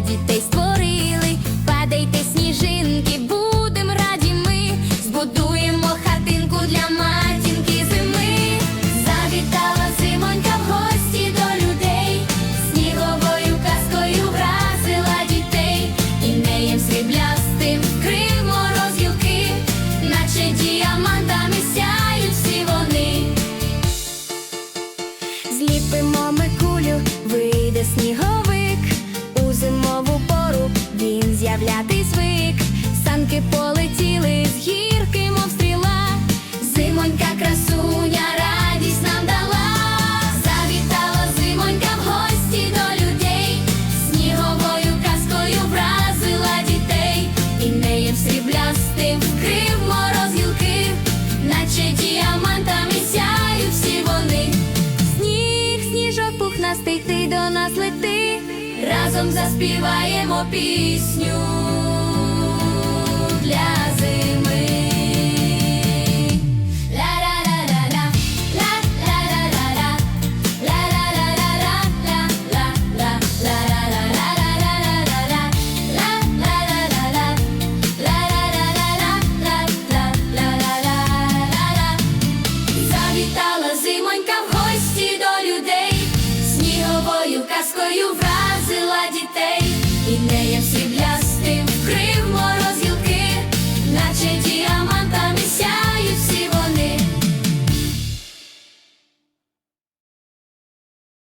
дітей створили. Падайте сніжинки, будем раді ми. Збудуємо хатинку для матінки зими. Завітала зимонька в гості до людей. Сніговою казкою вразила дітей. І неєм сріблястим вкрив морозілки, наче діамантами сяють всі вони. Зліпимо ми він звик. Санки полетіли з гірки, мов стріла. Зимонька красуня разом заспіваємо пісню для зими. Завітала зимонька в гості до людей. сніговою Казкою враз Amen.